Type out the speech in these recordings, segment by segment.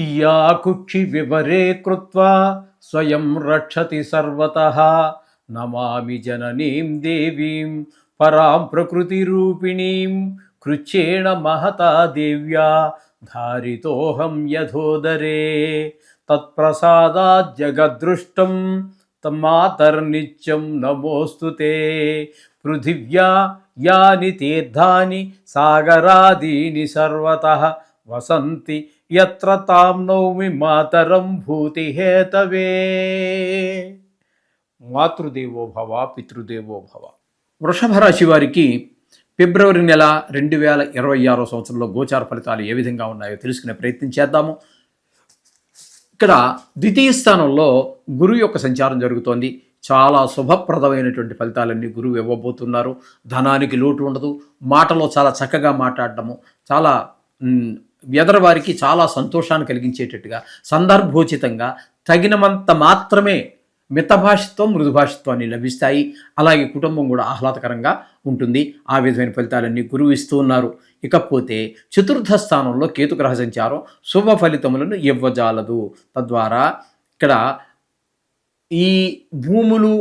ఇయాకుక్షి వివరే కృత్వా స్వయం రక్షతి సర్వతః. నమామి జననీం దేవీం పరాం ప్రకృతిరూపిణీం కృచ్చేణ మహతా దేవ్యా ధారితోహం యథోదరే. తత్ప్రసాదాజ్జగదృష్టం తమాతర్నిత్యం నమోऽस्तु ते పృథివ్యా యాని తీర్థాని సాగరాదీని సర్వతః. వసంతి యత్ర తాం నౌమి మాతరం భూతి హేతవే మాతృదేవో భవ పితృదేవో భవ వృషభ రాశి వారికి ఫిబ్రవరి నెల రెండు వేల ఇరవై ఆరో సంవత్సరంలో గోచార ఫలితాలు ఏ విధంగా ఉన్నాయో తెలుసుకునే ప్రయత్నం చేద్దాము. ఇక్కడ ద్వితీయ స్థానంలో గురువు యొక్క సంచారం జరుగుతోంది. చాలా శుభప్రదమైనటువంటి ఫలితాలన్నీ గురువు ఇవ్వబోతున్నారు. ధనానికి లోటు ఉండదు. మాటలో చాలా చక్కగా మాట్లాడటము చాలా మ్, ఎదరవారికి చాలా సంతోషాన్ని కలిగించేటట్టుగా సందర్భోచితంగా తగినమంత మాత్రమే మితభాషిత్వం మృదుభాషిత్వాన్ని లభిస్తాయి. అలాగే కుటుంబం కూడా ఆహ్లాదకరంగా ఉంటుంది. ఆ విధమైన ఫలితాలన్నీ గురువు ఇస్తూ ఉన్నారు. ఇకపోతే చతుర్థ స్థానంలో కేతుగ్రహ సంచారం శుభ ఫలితములను ఇవ్వజాలదు. తద్వారా ఇక్కడ ఈ భూములు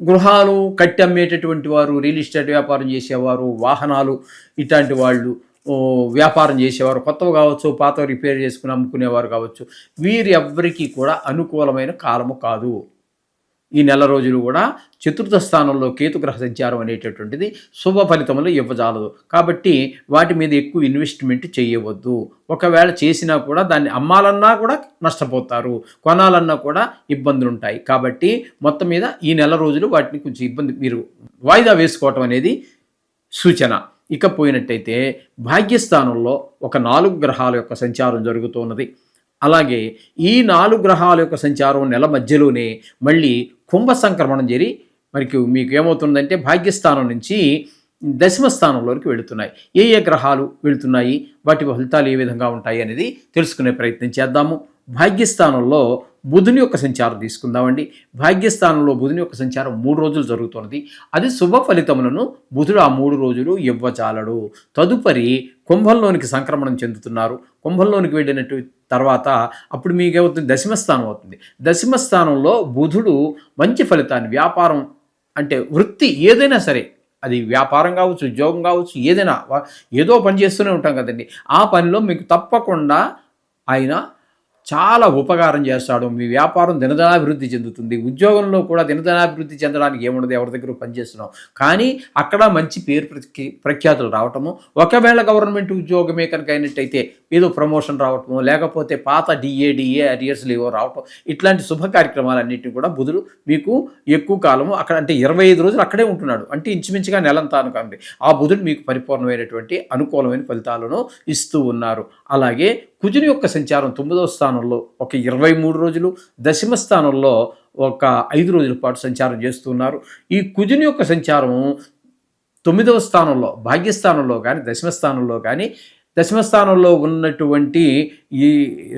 గృహాలు కట్టి అమ్మేటటువంటి వారు రియల్ ఎస్టేట్ వ్యాపారం చేసేవారు వాహనాలు ఇట్లాంటి వాళ్ళు వ్యాపారం చేసేవారు కొత్తవి కావచ్చు పాత రిపేర్ చేసుకుని అమ్ముకునేవారు కావచ్చు వీరి ఎవ్వరికీ కూడా అనుకూలమైన కాలము కాదు. ఈ నెల రోజులు కూడా చతుర్థ స్థానంలో కేతుగ్రహ సంచారం అనేటటువంటిది శుభ ఫలితములు ఇవ్వజాలదు. కాబట్టి వాటి మీద ఎక్కువ ఇన్వెస్ట్మెంట్ చేయవద్దు. ఒకవేళ చేసినా కూడా దాన్ని అమ్మాలన్నా కూడా నష్టపోతారు. కొనాలన్నా కూడా ఇబ్బందులు ఉంటాయి కాబట్టి మొత్తం మీద ఈ నెల రోజులు వాటిని కొంచెం ఇబ్బంది మీరు వాయిదా వేసుకోవటం అనేది సూచన. ఇకపోయినట్టయితే భాగ్యస్థానంలో ఒక నాలుగు గ్రహాల యొక్క సంచారం జరుగుతున్నది. అలాగే ఈ నాలుగు గ్రహాల యొక్క సంచారం నెల మధ్యలోనే మళ్ళీ కుంభ సంక్రమణం జరిగి మనకి మీకు ఏమవుతుందంటే భాగ్యస్థానం నుంచి దశమ స్థానంలోకి వెళుతున్నాయి. ఏ ఏ గ్రహాలు వెళుతున్నాయి? వాటి ఫలితాలు ఏ విధంగా ఉంటాయి? అనేది తెలుసుకునే ప్రయత్నం చేద్దాము. భాగ్యస్థానంలో బుధుని యొక్క సంచారం తీసుకుందామండి. భాగ్యస్థానంలో బుధుని యొక్క సంచారం మూడు రోజులు జరుగుతున్నది. అది శుభ ఫలితములను బుధుడు ఆ మూడు రోజులు ఇవ్వచాలడు తదుపరి కుంభంలోనికి సంక్రమణం చెందుతున్నారు. కుంభంలోనికి వెళ్ళినట్టు తర్వాత అప్పుడు మీకేమవుతుంది దశమస్థానం అవుతుంది. దశమస్థానంలో బుధుడు మంచి ఫలితాన్ని వ్యాపారం అంటే వృత్తి ఏదైనా సరే అది వ్యాపారం కావచ్చు ఉద్యోగం కావచ్చు ఏదైనా ఏదో పని చేస్తూనే ఉంటాం కదండి. ఆ పనిలో మీకు తప్పకుండా ఆయన చాలా ఉపకారం చేస్తాడు. మీ వ్యాపారం దినదనాభివృద్ధి చెందుతుంది. ఉద్యోగంలో కూడా దినదనాభివృద్ధి చెందడానికి ఏముండదు ఎవరి దగ్గర పనిచేస్తున్నాం కానీ అక్కడ మంచి పేరు ప్రఖ్యాతులు రావటము ఒకవేళ గవర్నమెంట్ ఉద్యోగమే కనుక అయినట్టయితే ఏదో ప్రమోషన్ రావటము లేకపోతే పాత డిఏడిఏ అరియర్స్లు ఏవో రావటం ఇట్లాంటి శుభ కార్యక్రమాలన్నింటినీ కూడా బుధుడు మీకు ఎక్కువ కాలము అక్కడ అంటే ఇరవై ఐదు రోజులు అక్కడే ఉంటున్నాడు. అంటే ఇంచుమించుగా నెలంతా అనుకోండి. ఆ బుధుడు మీకు పరిపూర్ణమైనటువంటి అనుకూలమైన ఫలితాలను ఇస్తూ ఉన్నారు. అలాగే కుజుని యొక్క సంచారం తొమ్మిదవ స్థానంలో ఒక ఇరవై మూడు రోజులు దశమ స్థానంలో ఒక ఐదు రోజుల పాటు సంచారం చేస్తున్నారు. ఈ కుజుని యొక్క సంచారం తొమ్మిదవ స్థానంలో భాగ్యస్థానంలో కానీ దశమ స్థానంలో కానీ దశమ స్థానంలో ఉన్నటువంటి ఈ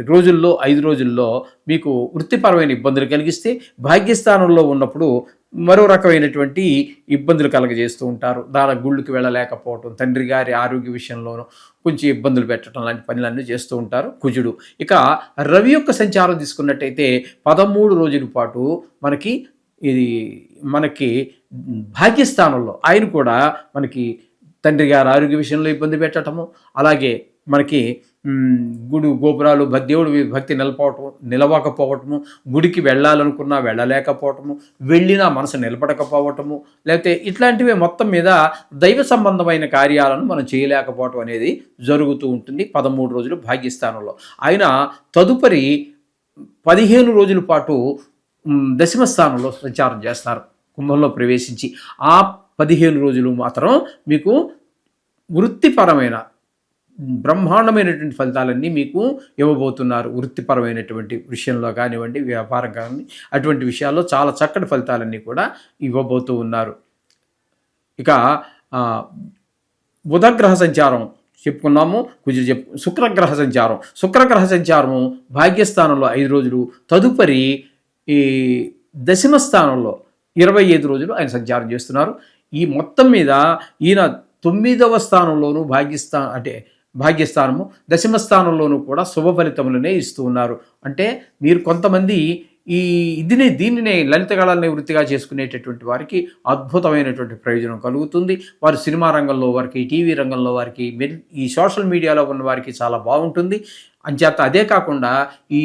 రోజుల్లో ఐదు రోజుల్లో మీకు వృత్తిపరమైన ఇబ్బందులు కలిగిస్తే భాగ్యస్థానంలో ఉన్నప్పుడు మరో రకమైనటువంటి ఇబ్బందులు కలగజేస్తూ ఉంటారు. దాని గుళ్ళకి వెళ్ళలేకపోవటం తండ్రి గారి ఆరోగ్య విషయంలోనూ కొంచెం ఇబ్బందులు పెట్టడం లాంటి పనులన్నీ చేస్తూ ఉంటారు కుజుడు. ఇక రవి యొక్క సంచారం తీసుకున్నట్టయితే పదమూడు రోజుల పాటు మనకి ఇది మనకి భాగ్యస్థానంలో ఆయన కూడా మనకి తండ్రి గారి ఆరోగ్య విషయంలో ఇబ్బంది పెట్టడము అలాగే మనకి గుడి గోపురాలు దేవుడు భక్తి నిలపోవటం నిలవకపోవటము గుడికి వెళ్ళాలనుకున్నా వెళ్ళలేకపోవటము వెళ్ళినా మనసు నిలబడకపోవటము లేకపోతే ఇట్లాంటివి మొత్తం మీద దైవ సంబంధమైన కార్యాలను మనం చేయలేకపోవటం అనేది జరుగుతూ ఉంటుంది పదమూడు రోజులు భాగ్యస్థానంలో. ఆయన తదుపరి పదిహేను రోజుల పాటు దశమ స్థానంలో సంచారం చేస్తారు. కుంభంలో ప్రవేశించి ఆ పదిహేను రోజులు మాత్రం మీకు వృత్తిపరమైన బ్రహ్మాండమైనటువంటి ఫలితాలన్నీ మీకు ఇవ్వబోతున్నారు. వృత్తిపరమైనటువంటి విషయంలో కానివ్వండి వ్యాపారం కానివ్వండి అటువంటి విషయాల్లో చాలా చక్కటి ఫలితాలన్నీ కూడా ఇవ్వబోతూ ఉన్నారు. ఇక బుధగ్రహ సంచారం చెప్పుకున్నాము కుజుడు చెప్పు శుక్రగ్రహ సంచారం. శుక్రగ్రహ సంచారము భాగ్యస్థానంలో ఐదు రోజులు తదుపరి ఈ దశమ స్థానంలో ఇరవై ఐదు రోజులు ఆయన సంచారం చేస్తున్నారు. ఈ మొత్తం మీద ఈయన తొమ్మిదవ స్థానంలోనూ భాగ్యస్థానం అంటే భాగ్యస్థానము దశమ స్థానంలోనూ కూడా శుభ ఫలితములనే ఇస్తూ ఉన్నారు. అంటే మీరు కొంతమంది ఈ ఇదినే దీనినే లలిత కళల్ని వృత్తిగా చేసుకునేటటువంటి వారికి అద్భుతమైనటువంటి ప్రయోజనం కలుగుతుంది. వారు సినిమా రంగంలో వారికి టీవీ రంగంలో వారికి ఈ సోషల్ మీడియాలో ఉన్న వారికి చాలా బాగుంటుంది. అంచేత అదే కాకుండా ఈ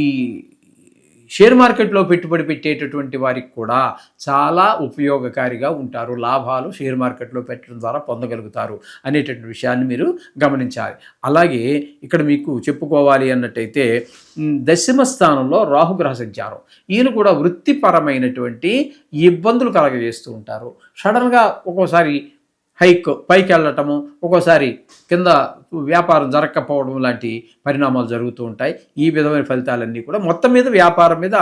షేర్ మార్కెట్లో పెట్టుబడి పెట్టేటటువంటి వారికి కూడా చాలా ఉపయోగకారిగా ఉంటారు. లాభాలు షేర్ మార్కెట్లో పెట్టడం ద్వారా పొందగలుగుతారు అనేటటువంటి విషయాన్ని మీరు గమనించాలి. అలాగే ఇక్కడ మీకు చెప్పుకోవాలి అన్నట్టయితే దశమ స్థానంలో రాహుగ్రహ సంచారం. ఈయన కూడా వృత్తిపరమైనటువంటి ఇబ్బందులు కలగజేస్తూ ఉంటారు. సడన్గా ఒక్కోసారి హైక్ పైకి వెళ్ళటము ఒక్కోసారి కింద వ్యాపారం జరగకపోవడం లాంటి పరిణామాలు జరుగుతూ ఉంటాయి. ఈ విధమైన ఫలితాలన్నీ కూడా మొత్తం మీద వ్యాపారం మీద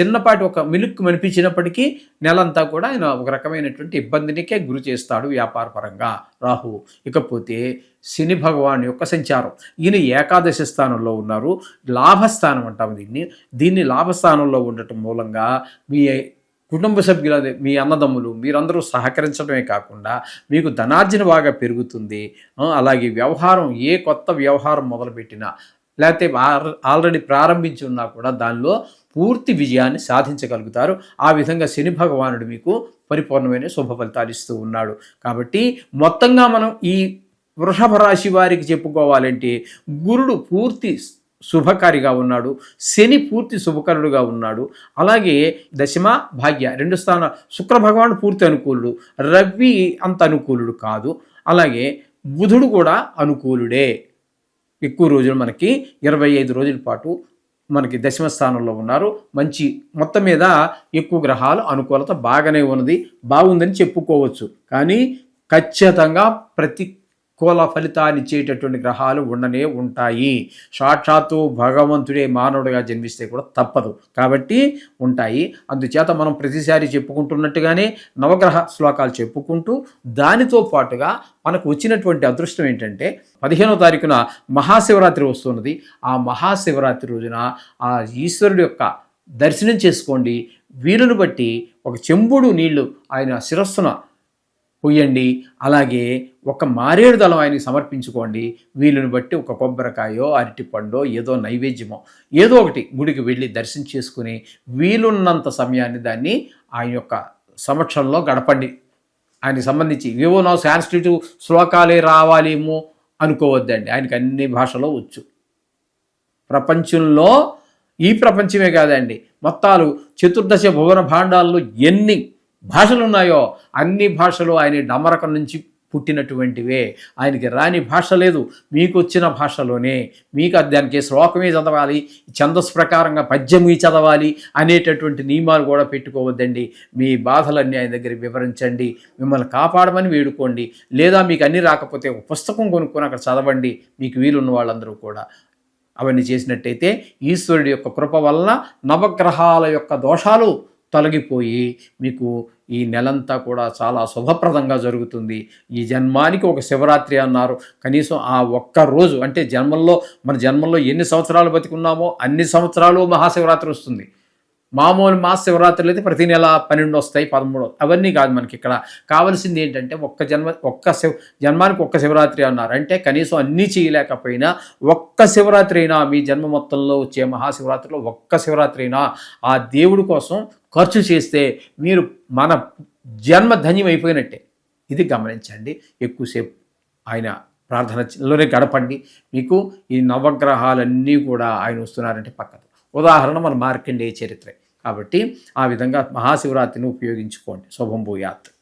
చిన్నపాటి ఒక మిలుక్కు మనిపించినప్పటికీ నెలంతా కూడా ఆయన ఒక రకమైనటువంటి ఇబ్బందినికే గురి చేస్తాడు వ్యాపార పరంగా. రాహు ఇకపోతే శని భగవాన్ యొక్క సంచారం. ఈయన ఏకాదశి స్థానంలో ఉన్నారు. లాభస్థానం అంటాం దీన్ని. దీన్ని లాభస్థానంలో ఉండటం మూలంగా మీ కుటుంబ సభ్యుల మీ అన్నదమ్ములు మీరందరూ సహకరించడమే కాకుండా మీకు ధనార్జన బాగా పెరుగుతుంది. అలాగే వ్యవహారం ఏ కొత్త వ్యవహారం మొదలుపెట్టినా లేకపోతే ఆల్రెడీ ప్రారంభించి ఉన్నా కూడా దానిలో పూర్తి విజయాన్ని సాధించగలుగుతారు. ఆ విధంగా శని భగవానుడు మీకు పరిపూర్ణమైన శుభ ఫలితాలు ఇస్తూ ఉన్నాడు. కాబట్టి మొత్తంగా మనం ఈ వృషభ రాశి వారికి చెప్పుకోవాలంటే గురుడు పూర్తి శుభకారిగా ఉన్నాడు. శని పూర్తి శుభకరుడుగా ఉన్నాడు. అలాగే దశమ భాగ్య రెండు స్థాన శుక్ర భగవానుడు పూర్తి అనుకూలుడు. రవి అంత అనుకూలుడు కాదు. అలాగే బుధుడు కూడా అనుకూలుడే. ఎక్కువ రోజులు మనకి ఇరవై ఐదు రోజుల పాటు మనకి దశమ స్థానంలో ఉన్నారు. మంచి మొత్తం మీద ఎక్కువ గ్రహాలు అనుకూలత బాగానే ఉన్నది. బాగుందని చెప్పుకోవచ్చు. కానీ ఖచ్చితంగా ప్రతి ప్రతికూల ఫలితాన్ని ఇచ్చేటటువంటి గ్రహాలు ఉండనే ఉంటాయి. సాక్షాత్తు భగవంతుడే మానవుడిగా జన్మిస్తే కూడా తప్పదు. కాబట్టి ఉంటాయి. అందుచేత మనం ప్రతిసారి చెప్పుకుంటున్నట్టుగానే నవగ్రహ శ్లోకాలు చెప్పుకుంటూ దానితో పాటుగా మనకు వచ్చినటువంటి అదృష్టం ఏంటంటే పదిహేనో తారీఖున మహాశివరాత్రి వస్తున్నది. ఆ మహాశివరాత్రి రోజున ఆ ఈశ్వరుడు యొక్క దర్శనం చేసుకోండి. వీలును బట్టి ఒక చెంబుడు నీళ్ళు ఆయన శిరస్సున పొయ్యండి. అలాగే ఒక మారేడు దళం ఆయనకి సమర్పించుకోండి. వీలుని బట్టి ఒక కొబ్బరికాయో అరటిపండో ఏదో నైవేద్యమో ఏదో ఒకటి గుడికి వెళ్ళి దర్శనం చేసుకుని వీలున్నంత సమయాన్ని దాన్ని ఆయన యొక్క సమక్షంలో గడపండి. ఆయనకి సంబంధించి ఏవో నా సాంస్క్రిట్ శ్లోకాలే రావాలేమో అనుకోవద్దండి. ఆయనకి అన్ని భాషలో వచ్చు. ప్రపంచంలో ఈ ప్రపంచమే కాదండి. మొత్తాలు చతుర్దశ భువన భాండాల్లో ఎన్ని భాషలు ఉన్నాయో అన్ని భాషలు ఆయన డమరకం నుంచి పుట్టినటువంటివే. ఆయనకి రాని భాష లేదు. మీకు వచ్చిన భాషలోనే మీకు అది దానికి శ్లోకమే చదవాలి. ఛందస్సు ప్రకారంగా పద్యమే చదవాలి అనేటటువంటి నియమాలు కూడా పెట్టుకోవద్దండి. మీ బాధలన్నీ ఆయన దగ్గర వివరించండి. మిమ్మల్ని కాపాడమని వేడుకోండి. లేదా మీకు అన్నీ రాకపోతే ఒక పుస్తకం కొనుక్కొని అక్కడ చదవండి. మీకు వీలున్న వాళ్ళందరూ కూడా. అవన్నీ చేసినట్టయితే ఈశ్వరుడి యొక్క కృప వలన నవగ్రహాల యొక్క దోషాలు తొలగిపోయి మీకు ఈ నెలంతా కూడా చాలా శుభప్రదంగా జరుగుతుంది. ఈ జన్మానికి ఒక శివరాత్రి అన్నారు. కనీసం ఆ ఒక్క రోజు అంటే జన్మల్లో మన జన్మల్లో ఎన్ని సంవత్సరాలు బతికున్నామో అన్ని సంవత్సరాలు మహాశివరాత్రి వస్తుంది. మామూలు మాస శివరాత్రులు అయితే ప్రతి నెల పన్నెండు వస్తాయి పదమూడు అవన్నీ కాదు మనకి ఇక్కడ. కావాల్సింది ఏంటంటే ఒక్క జన్మ ఒక్క శివ జన్మానికి ఒక్క శివరాత్రి అన్నారు. అంటే కనీసం అన్నీ చేయలేకపోయినా ఒక్క శివరాత్రి అయినా మీ జన్మ మొత్తంలో వచ్చే మహాశివరాత్రిలో ఒక్క శివరాత్రి అయినా ఆ దేవుడి కోసం ఖర్చు చేస్తే మీరు మన జన్మ ధన్యం అయిపోయినట్టే. ఇది గమనించండి. ఎక్కువసేపు ఆయన ప్రార్థనలోనే గడపండి. మీకు ఈ నవగ్రహాలన్నీ కూడా ఆయన వస్తున్నారంటే పక్కన ఉదాహరణ మన మార్కండేయ చరిత్ర. కాబట్టి ఆ విధంగా మహాశివరాత్రిని ఉపయోగించుకోండి. శుభం భూయాత్.